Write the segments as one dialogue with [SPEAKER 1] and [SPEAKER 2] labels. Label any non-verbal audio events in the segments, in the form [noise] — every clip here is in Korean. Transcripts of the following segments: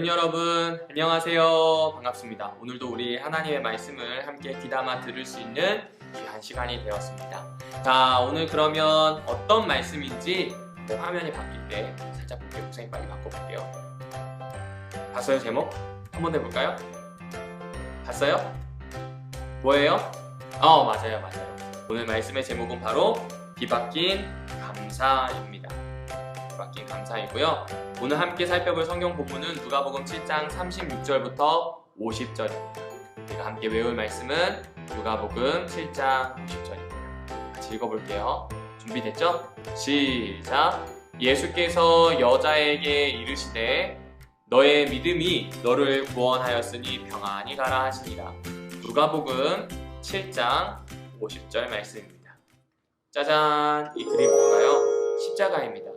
[SPEAKER 1] 어린이 여러분 안녕하세요 반갑습니다 오늘도 우리 하나님의 말씀을 함께 귀담아 들을 수 있는 귀한 시간이 되었습니다 자 오늘 그러면 어떤 말씀인지 화면이 바뀔 때 살짝 볼게요 목사님 빨리 바꿔볼게요 봤어요 제목? 한번 해볼까요? 봤어요? 뭐예요? 어 맞아요 맞아요 오늘 말씀의 제목은 바로 비바뀐 감사입니다 비바뀐 감사이고요 오늘 함께 살펴볼 성경 본문은 누가복음 7장 36절부터 50절입니다. 우리가 함께 외울 말씀은 누가복음 7장 50절입니다. 같이 읽어볼게요. 준비됐죠? 시작! 예수께서 여자에게 이르시되 너의 믿음이 너를 구원하였으니 평안히 가라 하시니라. 누가복음 7장 50절 말씀입니다. 짜잔! 이 글이 뭔가요? 십자가입니다.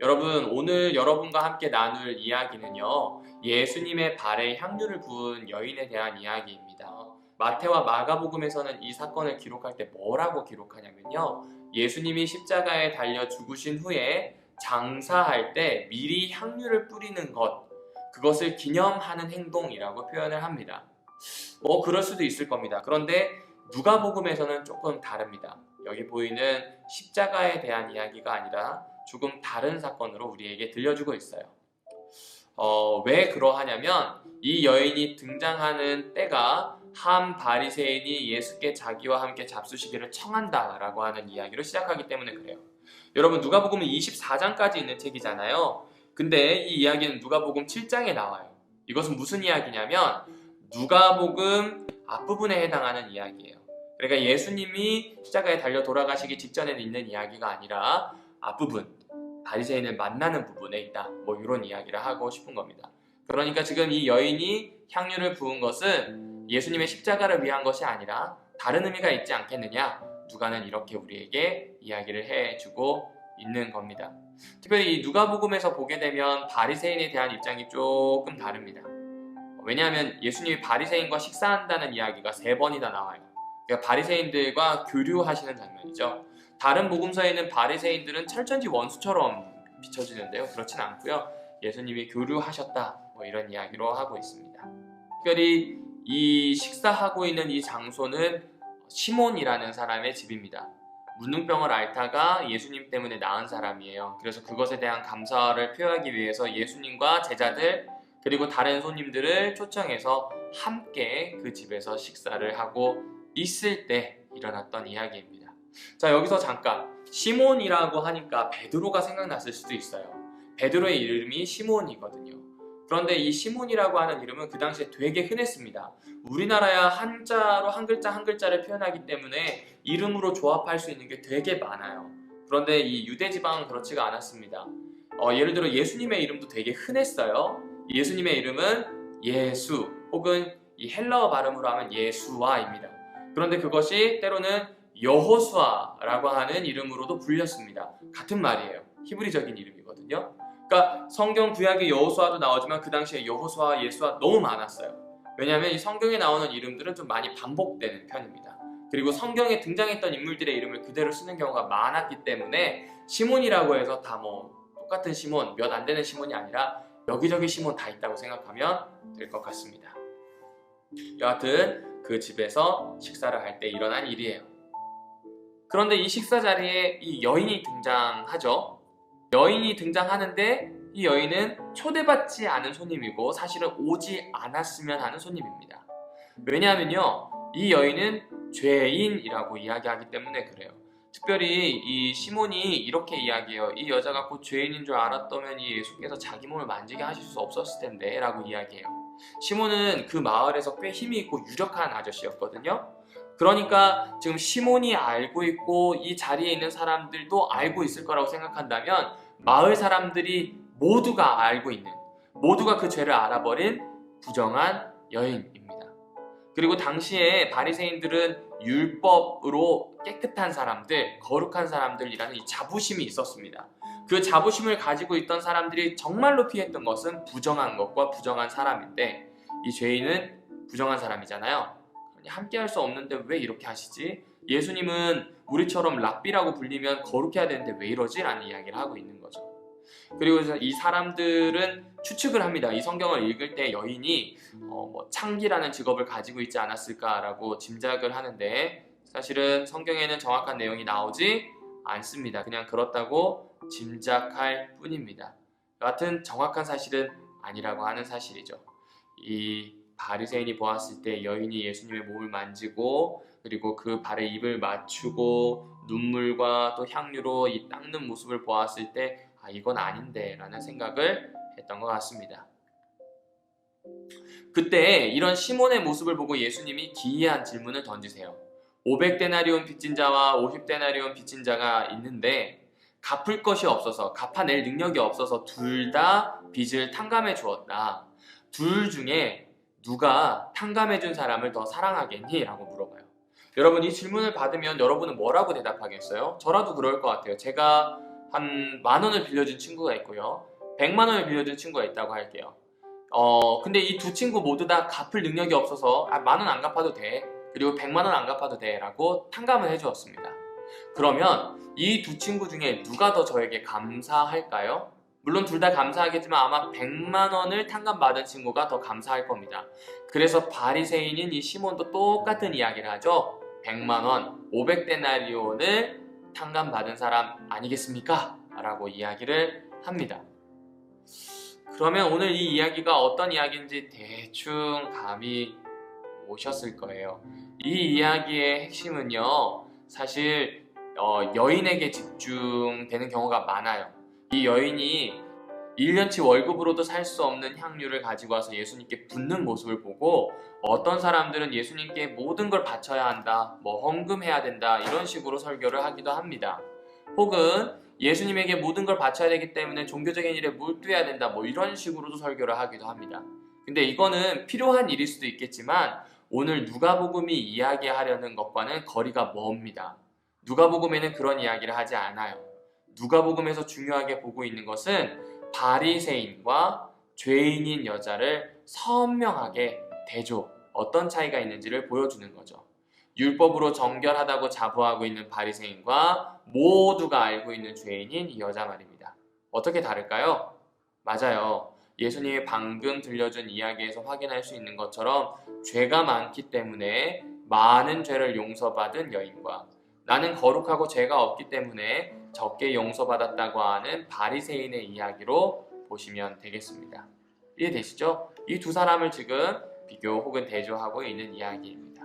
[SPEAKER 1] 여러분 오늘 여러분과 함께 나눌 이야기는요 예수님의 발에 향유를 부은 여인에 대한 이야기입니다. 마태와 마가복음에서는 이 사건을 기록할 때 뭐라고 기록하냐면요 예수님이 십자가에 달려 죽으신 후에 장사할 때 미리 향유를 뿌리는 것 그것을 기념하는 행동이라고 표현을 합니다. 뭐 그럴 수도 있을 겁니다. 그런데 누가복음에서는 조금 다릅니다. 여기 보이는 십자가에 대한 이야기가 아니라 조금 다른 사건으로 우리에게 들려주고 있어요. 어, 왜 그러하냐면 이 여인이 등장하는 때가 한 바리새인이 예수께 자기와 함께 잡수시기를 청한다라고 하는 이야기로 시작하기 때문에 그래요. 여러분 누가복음은 24장까지 있는 책이잖아요. 근데 이 이야기는 누가복음 7장에 나와요. 이것은 무슨 이야기냐면 누가복음 앞부분에 해당하는 이야기예요. 그러니까 예수님이 십자가에 달려 돌아가시기 직전에 있는 이야기가 아니라 앞부분 바리새인을 만나는 부분에 있다. 뭐 이런 이야기를 하고 싶은 겁니다. 그러니까 지금 이 여인이 향유를 부은 것은 예수님의 십자가를 위한 것이 아니라 다른 의미가 있지 않겠느냐? 누가는 이렇게 우리에게 이야기를 해주고 있는 겁니다. 특별히 이 누가복음에서 보게 되면 바리새인에 대한 입장이 조금 다릅니다. 왜냐하면 예수님이 바리새인과 식사한다는 이야기가 세 번이나 나와요. 그러니까 바리새인들과 교류하시는 장면이죠. 다른 복음서에는 바리새인들은 철천지 원수처럼 비춰지는데요. 그렇진 않고요. 예수님이 교류하셨다 뭐 이런 이야기로 하고 있습니다. 특별히 이 식사하고 있는 이 장소는 시몬이라는 사람의 집입니다. 문둥병을 앓다가 예수님 때문에 나은 사람이에요. 그래서 그것에 대한 감사를 표하기 위해서 예수님과 제자들 그리고 다른 손님들을 초청해서 함께 그 집에서 식사를 하고 있을 때 일어났던 이야기입니다. 자 여기서 잠깐 시몬이라고 하니까 베드로가 생각났을 수도 있어요. 베드로의 이름이 시몬이거든요. 그런데 이 시몬이라고 하는 이름은 그 당시에 되게 흔했습니다. 우리나라야 한자로 한 글자 한 글자를 표현하기 때문에 이름으로 조합할 수 있는 게 되게 많아요. 그런데 이 유대 지방은 그렇지가 않았습니다. 어, 예를 들어 예수님의 이름도 되게 흔했어요. 예수님의 이름은 예수 혹은 이 헬라어 발음으로 하면 예수와입니다. 그런데 그것이 때로는 여호수아라고 하는 이름으로도 불렸습니다. 같은 말이에요. 히브리적인 이름이거든요. 그러니까 성경 구약의 여호수아도 나오지만 그 당시에 여호수아, 예수아 너무 많았어요. 왜냐하면 이 성경에 나오는 이름들은 좀 많이 반복되는 편입니다. 그리고 성경에 등장했던 인물들의 이름을 그대로 쓰는 경우가 많았기 때문에 시몬이라고 해서 다 뭐 똑같은 시몬, 몇 안 되는 시몬이 아니라 여기저기 시몬 다 있다고 생각하면 될 것 같습니다. 여하튼 그 집에서 식사를 할 때 일어난 일이에요. 그런데 이 식사 자리에 이 여인이 등장하죠. 여인이 등장하는데 이 여인은 초대받지 않은 손님이고 사실은 오지 않았으면 하는 손님입니다. 왜냐하면요, 이 여인은 죄인이라고 이야기하기 때문에 그래요. 특별히 이 시몬이 이렇게 이야기해요. 이 여자가 곧 죄인인 줄 알았다면 이 예수께서 자기 몸을 만지게 하실 수 없었을 텐데 라고 이야기해요. 시몬은 그 마을에서 꽤 힘이 있고 유력한 아저씨였거든요. 그러니까 지금 시몬이 알고 있고 이 자리에 있는 사람들도 알고 있을 거라고 생각한다면 마을 사람들이 모두가 알고 있는 모두가 그 죄를 알아버린 부정한 여인입니다. 그리고 당시에 바리새인들은 율법으로 깨끗한 사람들, 거룩한 사람들이라는 이 자부심이 있었습니다. 그 자부심을 가지고 있던 사람들이 정말로 피했던 것은 부정한 것과 부정한 사람인데 이 죄인은 부정한 사람이잖아요. 함께 할 수 없는데 왜 이렇게 하시지? 예수님은 우리처럼 랍비라고 불리면 거룩해야 되는데 왜 이러지? 라는 이야기를 하고 있는 거죠. 그리고 이 사람들은 추측을 합니다. 이 성경을 읽을 때 여인이 어, 뭐 창기라는 직업을 가지고 있지 않았을까라고 짐작을 하는데 사실은 성경에는 정확한 내용이 나오지 않습니다. 그냥 그렇다고 짐작할 뿐입니다. 같은 정확한 사실은 아니라고 하는 사실이죠. 이 바리새인이 보았을 때 여인이 예수님의 몸을 만지고 그리고 그 발에 입을 맞추고 눈물과 또 향유로 이 닦는 모습을 보았을 때 아, 이건 아닌데라는 생각을 했던 것 같습니다. 그때 이런 시몬의 모습을 보고 예수님이 기이한 질문을 던지세요. 500데나리온 빚진 자와 50데나리온 빚진 자가 있는데 갚을 것이 없어서 갚아낼 능력이 없어서 둘 다 빚을 탕감해 주었다. 둘 중에 누가 탕감해 준 사람을 더 사랑하겠니? 라고 물어봐요. 여러분 이 질문을 받으면 여러분은 뭐라고 대답하겠어요? 저라도 그럴 것 같아요. 제가 한 만 원을 빌려준 친구가 있고요. 100만 원을 빌려준 친구가 있다고 할게요. 어, 근데 이 두 친구 모두 다 갚을 능력이 없어서 아, 만 원 안 갚아도 돼. 그리고 100만 원 안 갚아도 돼. 라고 탕감을 해주었습니다. 그러면 이 두 친구 중에 누가 더 저에게 감사할까요? 물론 둘 다 감사하겠지만 아마 100만 원을 탕감받은 친구가 더 감사할 겁니다. 그래서 바리새인인 이 시몬도 똑같은 이야기를 하죠. 100만 원, 500데나리온을 탕감받은 사람 아니겠습니까? 라고 이야기를 합니다. 그러면 오늘 이 이야기가 어떤 이야기인지 대충 감이 오셨을 거예요. 이 이야기의 핵심은요, 사실 어, 여인에게 집중되는 경우가 많아요. 이 여인이 1년치 월급으로도 살 수 없는 향유를 가지고 와서 예수님께 붓는 모습을 보고 어떤 사람들은 예수님께 모든 걸 바쳐야 한다, 뭐 헌금해야 된다 이런 식으로 설교를 하기도 합니다. 혹은 예수님에게 모든 걸 바쳐야 되기 때문에 종교적인 일에 몰두해야 된다, 뭐 이런 식으로도 설교를 하기도 합니다. 근데 이거는 필요한 일일 수도 있겠지만 오늘 누가복음이 이야기하려는 것과는 거리가 멉니다. 누가복음에는 그런 이야기를 하지 않아요. 누가복음에서 중요하게 보고 있는 것은 바리새인과 죄인인 여자를 선명하게 대조 어떤 차이가 있는지를 보여주는 거죠. 율법으로 정결하다고 자부하고 있는 바리새인과 모두가 알고 있는 죄인인 이 여자 말입니다. 어떻게 다를까요? 맞아요. 예수님이 방금 들려준 이야기에서 확인할 수 있는 것처럼 죄가 많기 때문에 많은 죄를 용서받은 여인과 나는 거룩하고 죄가 없기 때문에 적게 용서받았다고 하는 바리새인의 이야기로 보시면 되겠습니다. 이해되시죠? 이 두 사람을 지금 비교 혹은 대조하고 있는 이야기입니다.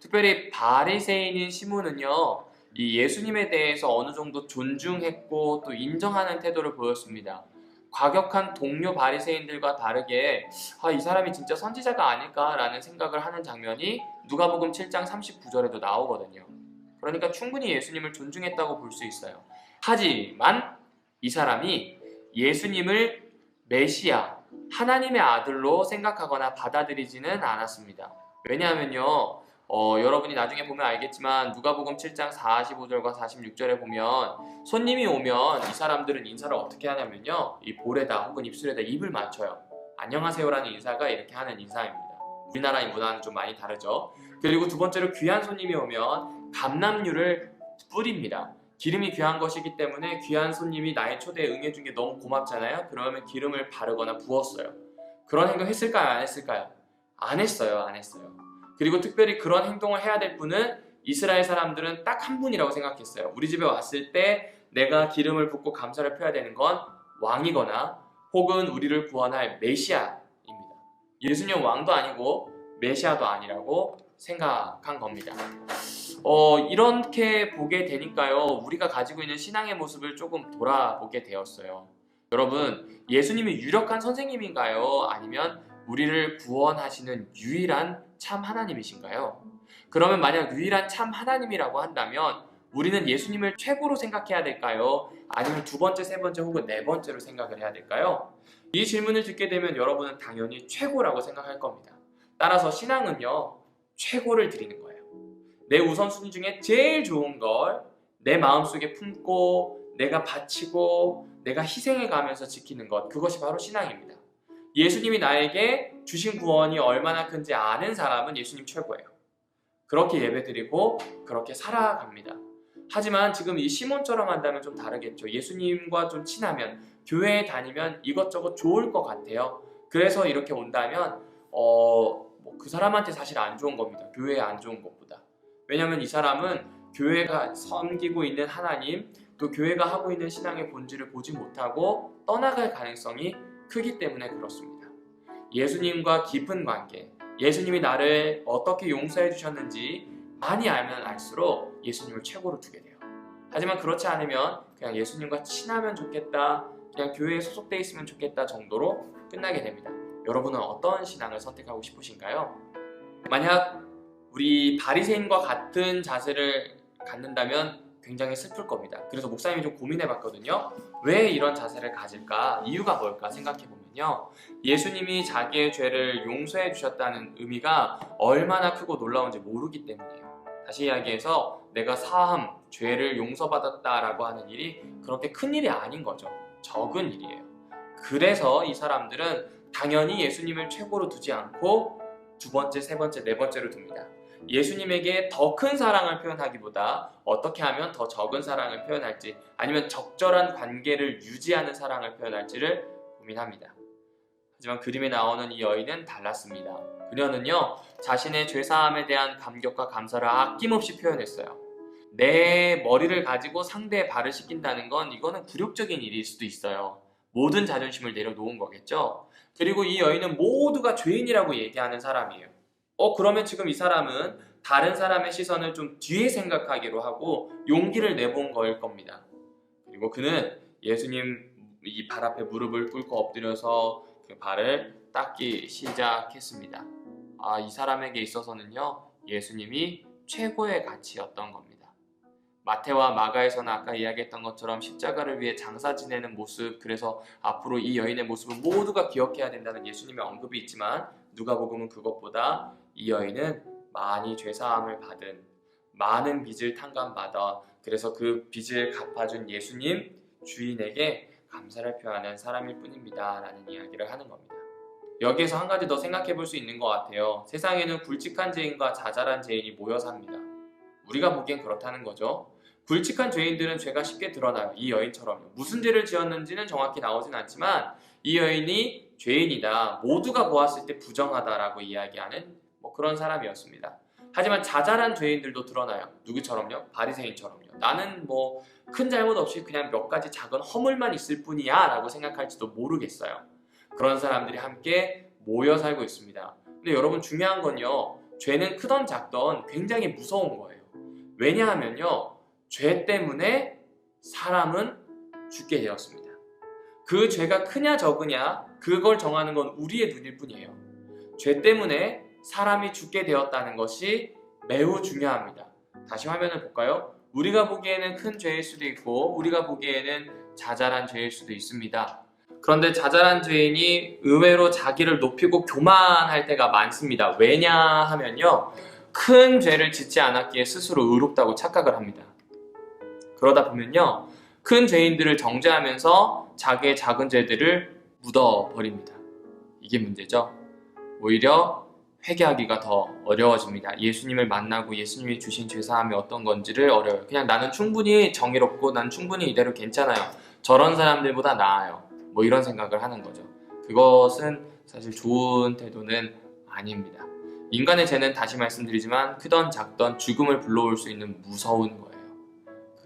[SPEAKER 1] 특별히 바리새인인 시몬은요, 이 예수님에 대해서 어느 정도 존중했고 또 인정하는 태도를 보였습니다. 과격한 동료 바리새인들과 다르게 아, 이 사람이 진짜 선지자가 아닐까라는 생각을 하는 장면이 누가복음 7장 39절에도 나오거든요. 그러니까 충분히 예수님을 존중했다고 볼 수 있어요. 하지만 이 사람이 예수님을 메시아, 하나님의 아들로 생각하거나 받아들이지는 않았습니다. 왜냐하면요, 어, 여러분이 나중에 보면 알겠지만 누가복음 7장 45절과 46절에 보면 손님이 오면 이 사람들은 인사를 어떻게 하냐면요, 이 볼에다 혹은 입술에다 입을 맞춰요. 안녕하세요라는 인사가 이렇게 하는 인사입니다. 우리나라의 문화는 좀 많이 다르죠. 그리고 두 번째로 귀한 손님이 오면 감남류를 뿌립니다. 기름이 귀한 것이기 때문에 귀한 손님이 나의 초대에 응해준 게 너무 고맙잖아요. 그러면 기름을 바르거나 부었어요. 그런 행동 했을까요? 안 했을까요? 안 했어요. 안 했어요. 그리고 특별히 그런 행동을 해야 될 분은 이스라엘 사람들은 딱 한 분이라고 생각했어요. 우리 집에 왔을 때 내가 기름을 붓고 감사를 표해야 되는 건 왕이거나 혹은 우리를 구원할 메시아입니다. 예수님 왕도 아니고 메시아도 아니라고 생각한 겁니다. 어, 이렇게 보게 되니까요. 우리가 가지고 있는 신앙의 모습을 조금 돌아보게 되었어요. 여러분, 예수님이 유력한 선생님인가요? 아니면 우리를 구원하시는 유일한 참 하나님이신가요? 그러면 만약 유일한 참 하나님이라고 한다면 우리는 예수님을 최고로 생각해야 될까요? 아니면 두 번째, 세 번째 혹은 네 번째로 생각을 해야 될까요? 이 질문을 듣게 되면 여러분은 당연히 최고라고 생각할 겁니다. 따라서 신앙은요, 최고를 드리는 거예요. 내 우선순위 중에 제일 좋은 걸 내 마음속에 품고 내가 바치고 내가 희생해 가면서 지키는 것 그것이 바로 신앙입니다. 예수님이 나에게 주신 구원이 얼마나 큰지 아는 사람은 예수님 최고예요. 그렇게 예배드리고 그렇게 살아갑니다. 하지만 지금 이 시몬처럼 한다면 좀 다르겠죠. 예수님과 좀 친하면 교회에 다니면 이것저것 좋을 것 같아요. 그래서 이렇게 온다면 어, 뭐 그 사람한테 사실 안 좋은 겁니다. 교회에 안 좋은 것보다. 왜냐하면 이 사람은 교회가 섬기고 있는 하나님 또 교회가 하고 있는 신앙의 본질을 보지 못하고 떠나갈 가능성이 크기 때문에 그렇습니다. 예수님과 깊은 관계, 예수님이 나를 어떻게 용서해 주셨는지 많이 알면 알수록 예수님을 최고로 두게 돼요. 하지만 그렇지 않으면 그냥 예수님과 친하면 좋겠다, 그냥 교회에 소속돼 있으면 좋겠다 정도로 끝나게 됩니다. 여러분은 어떤 신앙을 선택하고 싶으신가요? 만약 우리 바리새인과 같은 자세를 갖는다면 굉장히 슬플 겁니다. 그래서 목사님이 좀 고민해 봤거든요. 왜 이런 자세를 가질까? 이유가 뭘까 생각해 보면요. 예수님이 자기의 죄를 용서해 주셨다는 의미가 얼마나 크고 놀라운지 모르기 때문이에요. 다시 이야기해서 내가 사함, 죄를 용서받았다라고 하는 일이 그렇게 큰 일이 아닌 거죠. 적은 일이에요. 그래서 이 사람들은 당연히 예수님을 최고로 두지 않고 두 번째, 세 번째, 네 번째로 둡니다. 예수님에게 더 큰 사랑을 표현하기보다 어떻게 하면 더 적은 사랑을 표현할지 아니면 적절한 관계를 유지하는 사랑을 표현할지를 고민합니다. 하지만 그림에 나오는 이 여인은 달랐습니다. 그녀는요, 자신의 죄사함에 대한 감격과 감사를 아낌없이 표현했어요. 내 머리를 가지고 상대의 발을 씻긴다는 건 이거는 굴욕적인 일일 수도 있어요. 모든 자존심을 내려놓은 거겠죠? 그리고 이 여인은 모두가 죄인이라고 얘기하는 사람이에요. 어, 그러면 지금 이 사람은 다른 사람의 시선을 좀 뒤에 생각하기로 하고 용기를 내본 거일 겁니다. 그리고 그는 예수님 이 발 앞에 무릎을 꿇고 엎드려서 그 발을 닦기 시작했습니다. 아, 이 사람에게 있어서는요, 예수님이 최고의 가치였던 겁니다. 마태와 마가에서는 아까 이야기했던 것처럼 십자가를 위해 장사 지내는 모습, 그래서 앞으로 이 여인의 모습을 모두가 기억해야 된다는 예수님의 언급이 있지만 누가복음은 그것보다 이 여인은 많이 죄사함을 받은 많은 빚을 탕감받아 그래서 그 빚을 갚아준 예수님 주인에게 감사를 표하는 사람일 뿐입니다. 라는 이야기를 하는 겁니다. 여기에서 한 가지 더 생각해 볼 수 있는 것 같아요. 세상에는 굵직한 죄인과 자잘한 죄인이 모여 삽니다. 우리가 보기엔 그렇다는 거죠. 굵직한 죄인들은 죄가 쉽게 드러나요. 이 여인처럼요. 무슨 죄를 지었는지는 정확히 나오진 않지만 이 여인이 죄인이다. 모두가 보았을 때 부정하다라고 이야기하는 뭐 그런 사람이었습니다. 하지만 자잘한 죄인들도 드러나요. 누구처럼요? 바리새인처럼요. 나는 뭐 큰 잘못 없이 그냥 몇 가지 작은 허물만 있을 뿐이야 라고 생각할지도 모르겠어요. 그런 사람들이 함께 모여 살고 있습니다. 근데 여러분 중요한 건요. 죄는 크던 작던 굉장히 무서운 거예요. 왜냐하면요. 죄 때문에 사람은 죽게 되었습니다. 그 죄가 크냐 적으냐 그걸 정하는 건 우리의 눈일 뿐이에요. 죄 때문에 사람이 죽게 되었다는 것이 매우 중요합니다. 다시 화면을 볼까요? 우리가 보기에는 큰 죄일 수도 있고 우리가 보기에는 자잘한 죄일 수도 있습니다. 그런데 자잘한 죄인이 의외로 자기를 높이고 교만할 때가 많습니다. 왜냐 하면요. 큰 죄를 짓지 않았기에 스스로 의롭다고 착각을 합니다. 그러다 보면요. 큰 죄인들을 정죄하면서 자기의 작은 죄들을 묻어버립니다. 이게 문제죠. 오히려 회개하기가 더 어려워집니다. 예수님을 만나고 예수님이 주신 죄사함이 어떤 건지를 어려워요. 그냥 나는 충분히 정의롭고 난 충분히 이대로 괜찮아요. 저런 사람들보다 나아요. 뭐 이런 생각을 하는 거죠. 그것은 사실 좋은 태도는 아닙니다. 인간의 죄는 다시 말씀드리지만 크던 작던 죽음을 불러올 수 있는 무서운 거예요.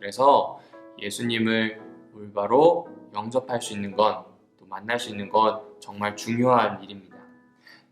[SPEAKER 1] 그래서 예수님을 올바로 영접할 수 있는 건, 또 만날 수 있는 건 정말 중요한 일입니다.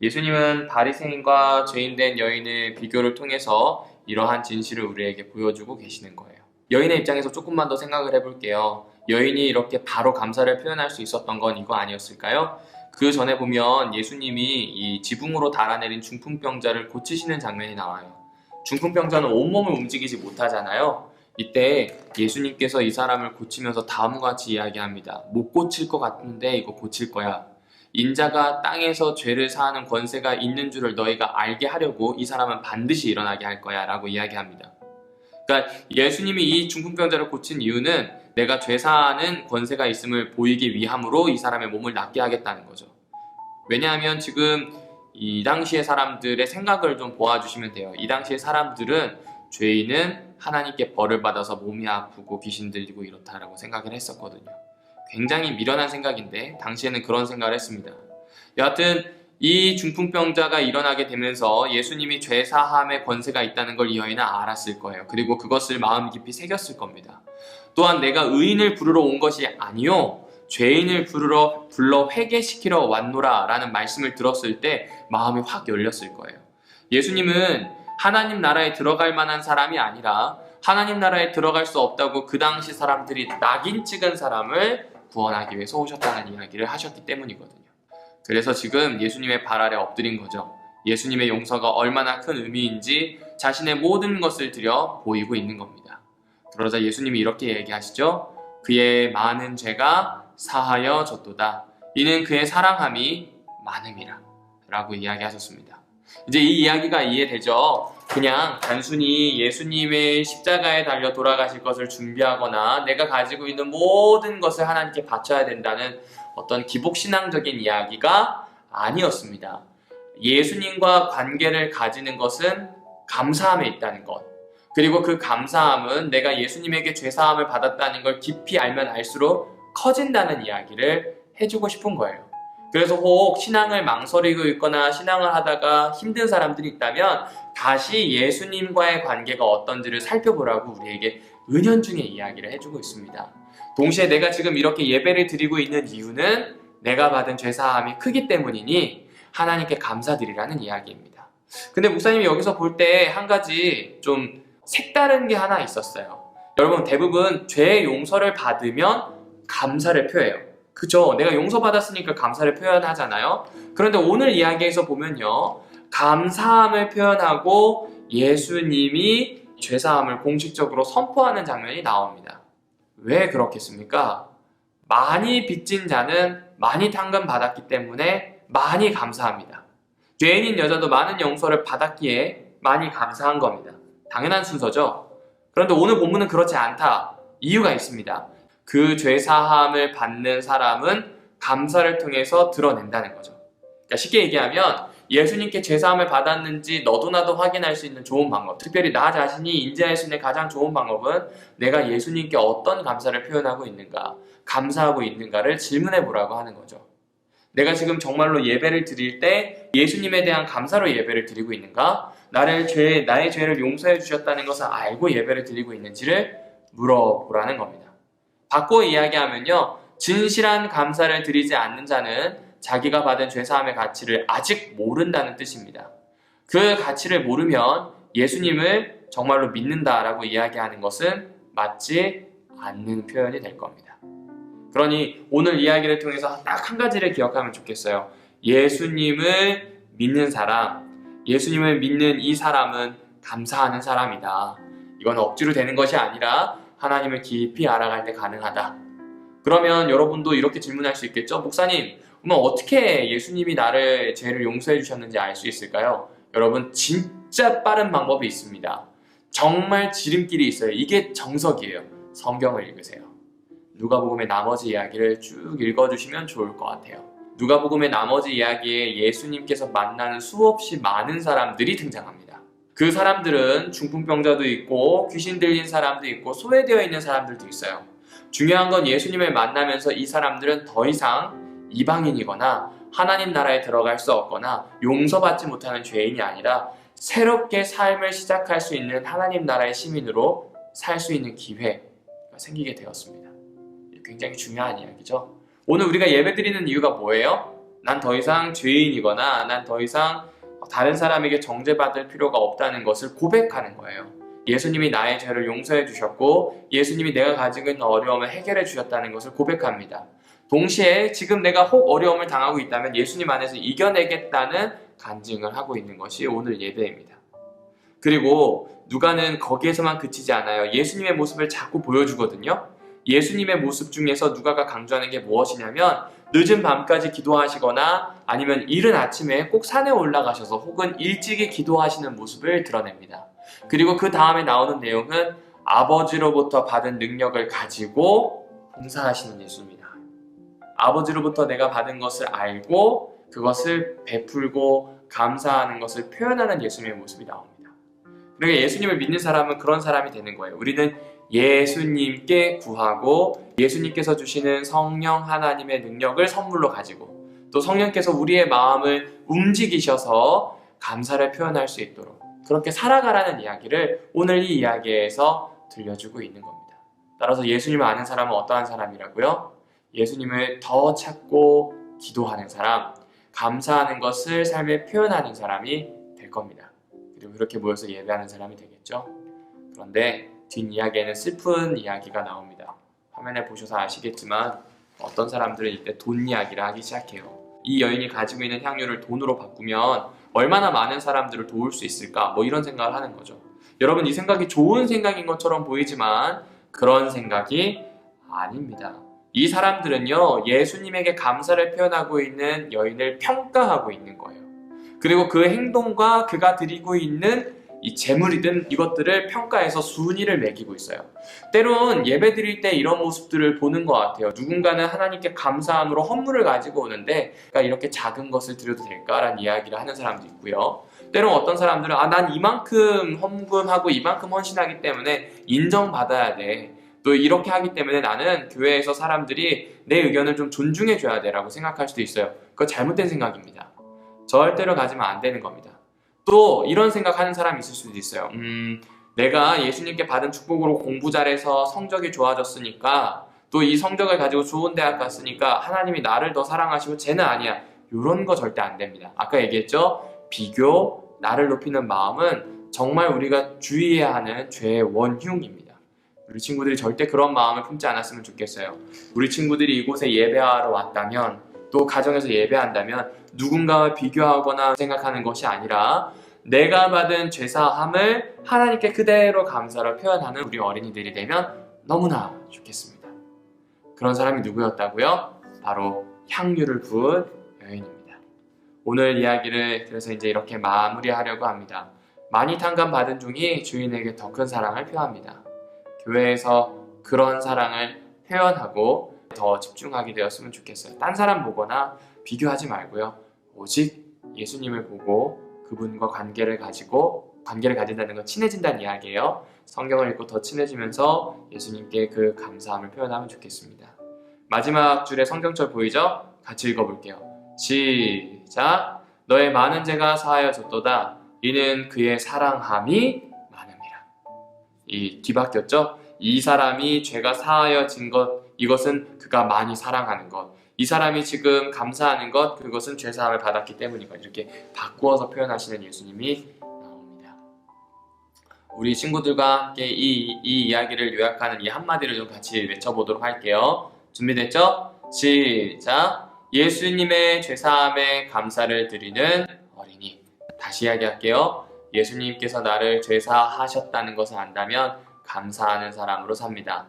[SPEAKER 1] 예수님은 바리새인과 죄인된 여인의 비교를 통해서 이러한 진실을 우리에게 보여주고 계시는 거예요. 여인의 입장에서 조금만 더 생각을 해볼게요. 여인이 이렇게 바로 감사를 표현할 수 있었던 건 이거 아니었을까요? 그 전에 보면 예수님이 이 지붕으로 달아내린 중풍병자를 고치시는 장면이 나와요. 중풍병자는 온몸을 움직이지 못하잖아요. 이때 예수님께서 이 사람을 고치면서 다음과 같이 이야기합니다. 못 고칠 것 같은데 이거 고칠 거야. 인자가 땅에서 죄를 사하는 권세가 있는 줄을 너희가 알게 하려고 이 사람은 반드시 일어나게 할 거야 라고 이야기합니다. 그러니까 예수님이 이 중풍병자를 고친 이유는 내가 죄 사하는 권세가 있음을 보이기 위함으로 이 사람의 몸을 낫게 하겠다는 거죠. 왜냐하면 지금 이 당시의 사람들의 생각을 좀 보아주시면 돼요. 이 당시의 사람들은 죄인은 하나님께 벌을 받아서 몸이 아프고 귀신 들리고 이렇다라고 생각을 했었거든요. 굉장히 미련한 생각인데 당시에는 그런 생각을 했습니다. 여하튼 이 중풍병자가 일어나게 되면서 예수님이 죄 사함의 권세가 있다는 걸 이 여인은 알았을 거예요. 그리고 그것을 마음 깊이 새겼을 겁니다. 또한 내가 의인을 부르러 온 것이 아니요 죄인을 부르러 불러 회개시키러 왔노라라는 말씀을 들었을 때 마음이 확 열렸을 거예요. 예수님은 하나님 나라에 들어갈 만한 사람이 아니라 하나님 나라에 들어갈 수 없다고 그 당시 사람들이 낙인 찍은 사람을 구원하기 위해서 오셨다는 이야기를 하셨기 때문이거든요. 그래서 지금 예수님의 발 아래 엎드린 거죠. 예수님의 용서가 얼마나 큰 의미인지 자신의 모든 것을 들여 보이고 있는 겁니다. 그러자 예수님이 이렇게 얘기하시죠. 그의 많은 죄가 사하여졌도다. 이는 그의 사랑함이 많음이라. 라고 이야기하셨습니다. 이제 이 이야기가 이해되죠? 그냥 단순히 예수님의 십자가에 달려 돌아가실 것을 준비하거나 내가 가지고 있는 모든 것을 하나님께 바쳐야 된다는 어떤 기복신앙적인 이야기가 아니었습니다. 예수님과 관계를 가지는 것은 감사함에 있다는 것. 그리고 그 감사함은 내가 예수님에게 죄사함을 받았다는 걸 깊이 알면 알수록 커진다는 이야기를 해주고 싶은 거예요. 그래서 혹 신앙을 망설이고 있거나 신앙을 하다가 힘든 사람들이 있다면 다시 예수님과의 관계가 어떤지를 살펴보라고 우리에게 은연중에 이야기를 해주고 있습니다. 동시에 내가 지금 이렇게 예배를 드리고 있는 이유는 내가 받은 죄사함이 크기 때문이니 하나님께 감사드리라는 이야기입니다. 근데 목사님이 여기서 볼 때 한 가지 좀 색다른 게 하나 있었어요. 여러분 대부분 죄의 용서를 받으면 감사를 표해요. 그죠? 내가 용서받았으니까 감사를 표현하잖아요. 그런데 오늘 이야기에서 보면요. 감사함을 표현하고 예수님이 죄사함을 공식적으로 선포하는 장면이 나옵니다. 왜 그렇겠습니까? 많이 빚진 자는 많이 당근 받았기 때문에 많이 감사합니다. 죄인인 여자도 많은 용서를 받았기에 많이 감사한 겁니다. 당연한 순서죠. 그런데 오늘 본문은 그렇지 않다. 이유가 있습니다. 그 죄사함을 받는 사람은 감사를 통해서 드러낸다는 거죠. 그러니까 쉽게 얘기하면 예수님께 죄사함을 받았는지 너도 나도 확인할 수 있는 좋은 방법, 특별히 나 자신이 인지할 수 있는 가장 좋은 방법은 내가 예수님께 어떤 감사를 표현하고 있는가, 감사하고 있는가를 질문해 보라고 하는 거죠. 내가 지금 정말로 예배를 드릴 때 예수님에 대한 감사로 예배를 드리고 있는가, 나를 죄, 나의 죄를 용서해 주셨다는 것을 알고 예배를 드리고 있는지를 물어보라는 겁니다. 바꿔 이야기하면요. 진실한 감사를 드리지 않는 자는 자기가 받은 죄사함의 가치를 아직 모른다는 뜻입니다. 그 가치를 모르면 예수님을 정말로 믿는다라고 이야기하는 것은 맞지 않는 표현이 될 겁니다. 그러니 오늘 이야기를 통해서 딱 한 가지를 기억하면 좋겠어요. 예수님을 믿는 사람, 예수님을 믿는 이 사람은 감사하는 사람이다. 이건 억지로 되는 것이 아니라 하나님을 깊이 알아갈 때 가능하다. 그러면 여러분도 이렇게 질문할 수 있겠죠? 목사님, 그러면 어떻게 예수님이 나를 죄를 용서해 주셨는지 알 수 있을까요? 여러분, 진짜 빠른 방법이 있습니다. 정말 지름길이 있어요. 이게 정석이에요. 성경을 읽으세요. 누가복음의 나머지 이야기를 쭉 읽어주시면 좋을 것 같아요. 누가복음의 나머지 이야기에 예수님께서 만나는 수없이 많은 사람들이 등장합니다. 그 사람들은 중풍병자도 있고 귀신 들린 사람도 있고 소외되어 있는 사람들도 있어요. 중요한 건 예수님을 만나면서 이 사람들은 더 이상 이방인이거나 하나님 나라에 들어갈 수 없거나 용서받지 못하는 죄인이 아니라 새롭게 삶을 시작할 수 있는 하나님 나라의 시민으로 살 수 있는 기회가 생기게 되었습니다. 굉장히 중요한 이야기죠. 오늘 우리가 예배 드리는 이유가 뭐예요? 난 더 이상 죄인이거나 난 더 이상 다른 사람에게 정죄받을 필요가 없다는 것을 고백하는 거예요. 예수님이 나의 죄를 용서해 주셨고 예수님이 내가 가지고 어려움을 해결해 주셨다는 것을 고백합니다. 동시에 지금 내가 혹 어려움을 당하고 있다면 예수님 안에서 이겨내겠다는 간증을 하고 있는 것이 오늘 예배입니다. 그리고 누가는 거기에서만 그치지 않아요. 예수님의 모습을 자꾸 보여주거든요. 예수님의 모습 중에서 누가가 강조하는 게 무엇이냐면 늦은 밤까지 기도하시거나 아니면 이른 아침에 꼭 산에 올라가셔서 혹은 일찍이 기도하시는 모습을 드러냅니다. 그리고 그 다음에 나오는 내용은 아버지로부터 받은 능력을 가지고 봉사하시는 예수입니다. 아버지로부터 내가 받은 것을 알고 그것을 베풀고 감사하는 것을 표현하는 예수님의 모습이 나옵니다. 그러니까 예수님을 믿는 사람은 그런 사람이 되는 거예요. 우리는 예수님께 구하고 예수님께서 주시는 성령 하나님의 능력을 선물로 가지고 또 성령께서 우리의 마음을 움직이셔서 감사를 표현할 수 있도록 그렇게 살아가라는 이야기를 오늘 이 이야기에서 들려주고 있는 겁니다. 따라서 예수님을 아는 사람은 어떠한 사람이라고요? 예수님을 더 찾고 기도하는 사람, 감사하는 것을 삶에 표현하는 사람이 될 겁니다. 그리고 그렇게 모여서 예배하는 사람이 되겠죠. 그런데 뒷이야기에는 슬픈 이야기가 나옵니다. 화면에 보셔서 아시겠지만 어떤 사람들은 이때 돈 이야기를 하기 시작해요. 이 여인이 가지고 있는 향유를 돈으로 바꾸면 얼마나 많은 사람들을 도울 수 있을까? 뭐 이런 생각을 하는 거죠. 여러분 이 생각이 좋은 생각인 것처럼 보이지만 그런 생각이 아닙니다. 이 사람들은요, 예수님에게 감사를 표현하고 있는 여인을 평가하고 있는 거예요. 그리고 그 행동과 그가 드리고 있는 이 재물이든 이것들을 평가해서 순위를 매기고 있어요. 때론 예배 드릴 때 이런 모습들을 보는 것 같아요. 누군가는 하나님께 감사함으로 헌물을 가지고 오는데, 그러니까 이렇게 작은 것을 드려도 될까라는 이야기를 하는 사람도 있고요. 때론 어떤 사람들은, 아, 난 이만큼 헌금하고 이만큼 헌신하기 때문에 인정받아야 돼. 또 이렇게 하기 때문에 나는 교회에서 사람들이 내 의견을 좀 존중해 줘야 돼라고 생각할 수도 있어요. 그거 잘못된 생각입니다. 절대로 가지면 안 되는 겁니다. 또 이런 생각하는 사람이 있을 수도 있어요. 음, 내가 예수님께 받은 축복으로 공부 잘해서 성적이 좋아졌으니까 또 이 성적을 가지고 좋은 대학 갔으니까 하나님이 나를 더 사랑하시고 쟤는 아니야. 이런 거 절대 안 됩니다. 아까 얘기했죠? 비교, 나를 높이는 마음은 정말 우리가 주의해야 하는 죄의 원흉입니다. 우리 친구들이 절대 그런 마음을 품지 않았으면 좋겠어요. 우리 친구들이 이곳에 예배하러 왔다면 또 가정에서 예배한다면 누군가와 비교하거나 생각하는 것이 아니라 내가 받은 죄사함을 하나님께 그대로 감사로 표현하는 우리 어린이들이 되면 너무나 좋겠습니다. 그런 사람이 누구였다고요? 바로 향유를 부은 여인입니다. 오늘 이야기를 그래서 이제 이렇게 마무리하려고 합니다. 많이 탕감 받은 종이 주인에게 더 큰 사랑을 표합니다. 교회에서 그런 사랑을 표현하고 더 집중하게 되었으면 좋겠어요. 딴 사람 보거나 비교하지 말고요. 오직 예수님을 보고 그분과 관계를 가지고 관계를 가진다는 건 친해진다는 이야기예요. 성경을 읽고 더 친해지면서 예수님께 그 감사함을 표현하면 좋겠습니다. 마지막 줄에 성경철 보이죠? 같이 읽어볼게요. 시작. 너의 많은 죄가 사하여졌도다. 이는 그의 사랑함이 많음이라. 이 뒤바뀌었죠? 이 사람이 죄가 사하여진 것, 이것은 그가 많이 사랑하는 것. 이 사람이 지금 감사하는 것, 그것은 죄사함을 받았기 때문인 것. 이렇게 바꾸어서 표현하시는 예수님이 나옵니다. 우리 친구들과 함께 이, 이 이야기를 요약하는 이 한마디를 좀 같이 외쳐보도록 할게요. 준비됐죠? 시작. 예수님의 죄사함에 감사를 드리는 어린이. 다시 이야기할게요. 예수님께서 나를 죄사하셨다는 것을 안다면 감사하는 사람으로 삽니다.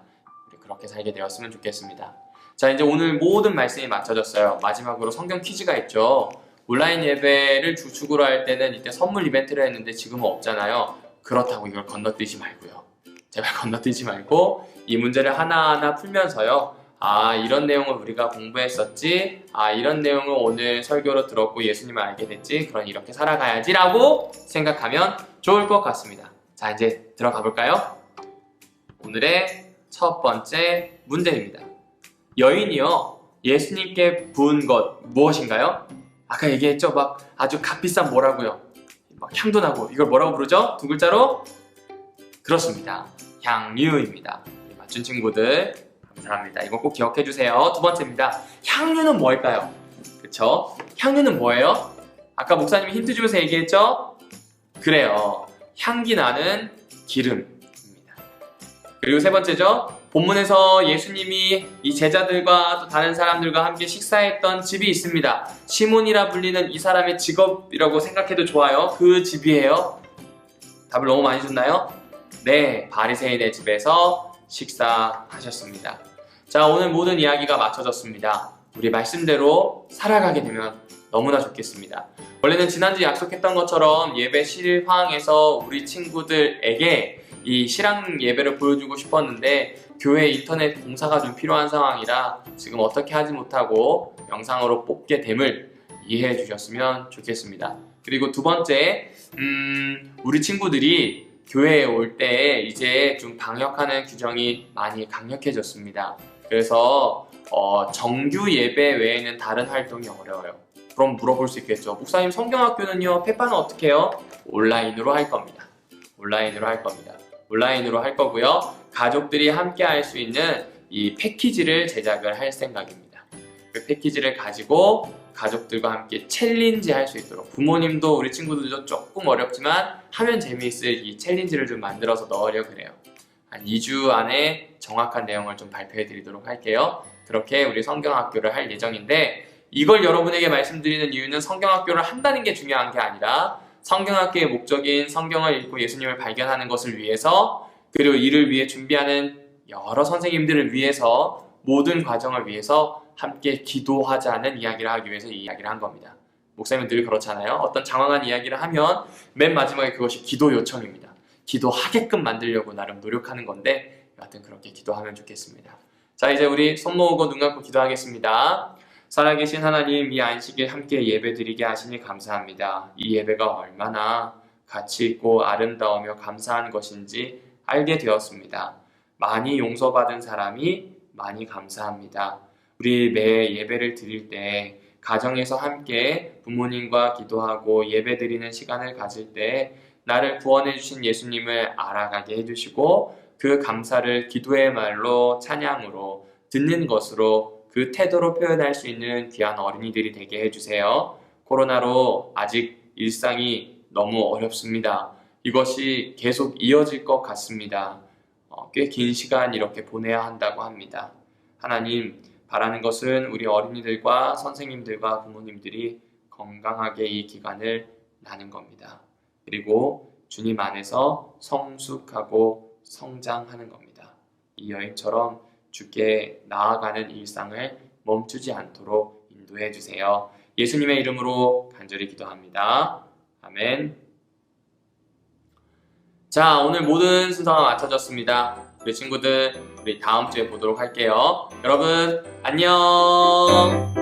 [SPEAKER 1] 그렇게 살게 되었으면 좋겠습니다. 자, 이제 오늘 모든 말씀이 맞춰졌어요. 마지막으로 성경 퀴즈가 있죠. 온라인 예배를 주축으로 할 때는 이때 선물 이벤트를 했는데 지금은 없잖아요. 그렇다고 이걸 건너뛰지 말고요. 제발 [laughs] 건너뛰지 말고 이 문제를 하나하나 풀면서요. 아, 이런 내용을 우리가 공부했었지. 아, 이런 내용을 오늘 설교로 들었고 예수님을 알게 됐지. 그럼 이렇게 살아가야지라고 생각하면 좋을 것 같습니다. 자, 이제 들어가 볼까요? 오늘의 첫 번째 문제입니다. 여인이요, 예수님께 부은 것 무엇인가요? 아까 얘기했죠? 막 아주 값비싼 뭐라고요? 막 향도 나고 이걸 뭐라고 부르죠? 두 글자로? 그렇습니다. 향유입니다. 맞춘 친구들 감사합니다. 이거 꼭 기억해 주세요. 두 번째입니다. 향유는 뭘까요? 그쵸? 향유는 뭐예요? 아까 목사님이 힌트 주면서 얘기했죠? 그래요. 향기 나는 기름입니다. 그리고 세 번째죠. 본문에서 예수님이 이 제자들과 또 다른 사람들과 함께 식사했던 집이 있습니다. 시몬이라 불리는 이 사람의 직업이라고 생각해도 좋아요. 그 집이에요. 답을 너무 많이 줬나요? 네, 바리새인의 집에서 식사하셨습니다. 자, 오늘 모든 이야기가 맞춰졌습니다. 우리 말씀대로 살아가게 되면 너무나 좋겠습니다. 원래는 지난주 약속했던 것처럼 예배 실황에서 우리 친구들에게 이 실황 예배를 보여주고 싶었는데 교회 인터넷 공사가 좀 필요한 상황이라 지금 어떻게 하지 못하고 영상으로 뽑게 됨을 이해해 주셨으면 좋겠습니다. 그리고 두 번째, 음, 우리 친구들이 교회에 올 때 이제 좀 방역하는 규정이 많이 강력해졌습니다. 그래서 어, 정규 예배 외에는 다른 활동이 어려워요. 그럼 물어볼 수 있겠죠. 목사님 성경학교는요, 페파는 어떻게 해요? 온라인으로 할 겁니다. 온라인으로 할 겁니다. 온라인으로 할 거고요. 가족들이 함께 할 수 있는 이 패키지를 제작을 할 생각입니다. 그 패키지를 가지고 가족들과 함께 챌린지 할 수 있도록 부모님도 우리 친구들도 조금 어렵지만 하면 재미있을 이 챌린지를 좀 만들어서 넣으려 그래요. 한 2주 안에 정확한 내용을 좀 발표해 드리도록 할게요. 그렇게 우리 성경학교를 할 예정인데 이걸 여러분에게 말씀드리는 이유는 성경학교를 한다는 게 중요한 게 아니라 성경학교의 목적인 성경을 읽고 예수님을 발견하는 것을 위해서 그리고 이를 위해 준비하는 여러 선생님들을 위해서 모든 과정을 위해서 함께 기도하자는 이야기를 하기 위해서 이 이야기를 한 겁니다. 목사님은 늘 그렇잖아요. 어떤 장황한 이야기를 하면 맨 마지막에 그것이 기도 요청입니다. 기도하게끔 만들려고 나름 노력하는 건데 여하튼 그렇게 기도하면 좋겠습니다. 자 이제 우리 손 모으고 눈 감고 기도하겠습니다. 살아계신 하나님 이 안식일 함께 예배드리게 하시니 감사합니다. 이 예배가 얼마나 가치 있고 아름다우며 감사한 것인지 알게 되었습니다. 많이 용서받은 사람이 많이 감사합니다. 우리 매 예배를 드릴 때 가정에서 함께 부모님과 기도하고 예배 드리는 시간을 가질 때 나를 구원해 주신 예수님을 알아가게 해 주시고 그 감사를 기도의 말로 찬양으로 듣는 것으로 그 태도로 표현할 수 있는 귀한 어린이들이 되게 해 주세요. 코로나로 아직 일상이 너무 어렵습니다. 이것이 계속 이어질 것 같습니다. 어, 꽤긴 시간 이렇게 보내야 한다고 합니다. 하나님, 바라는 것은 우리 어린이들과 선생님들과 부모님들이 건강하게 이 기간을 나는 겁니다. 그리고 주님 안에서 성숙하고 성장하는 겁니다. 이 여인처럼 주께 나아가는 일상을 멈추지 않도록 인도해 주세요. 예수님의 이름으로 간절히 기도합니다. 아멘. 자, 오늘 모든 순서가 맞춰졌습니다. 우리 친구들, 우리 다음 주에 보도록 할게요. 여러분, 안녕!